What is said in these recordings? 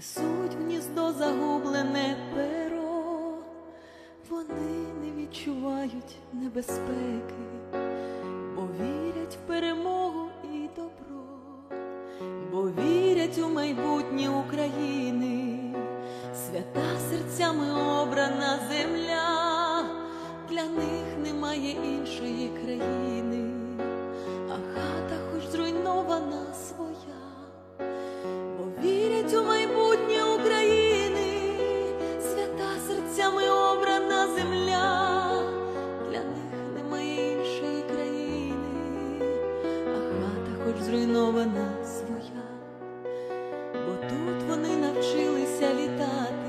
несуть в гніздо загублене перо, вони не відчувають небезпеки, бо вірять в перемогу і добро, бо вірять у майбутнє України, свята серцями обрана земля, для них немає іншої країни, земля, для них немає іншої країни, а хата хоч зруйнована своя, бо тут вони навчилися літати,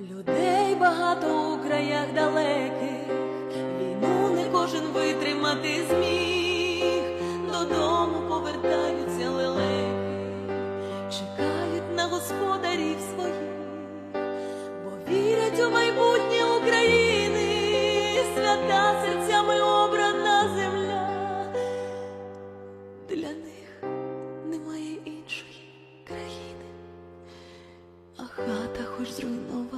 Людей багато у краях далеких, війну не кожен витримати зміг, додому повертаються лелеки, чекають на господарів своїх, бо вірять у майбутнє України, свята серцями обрана земля. Для них немає іншої країни, а хата хоч зруйнована.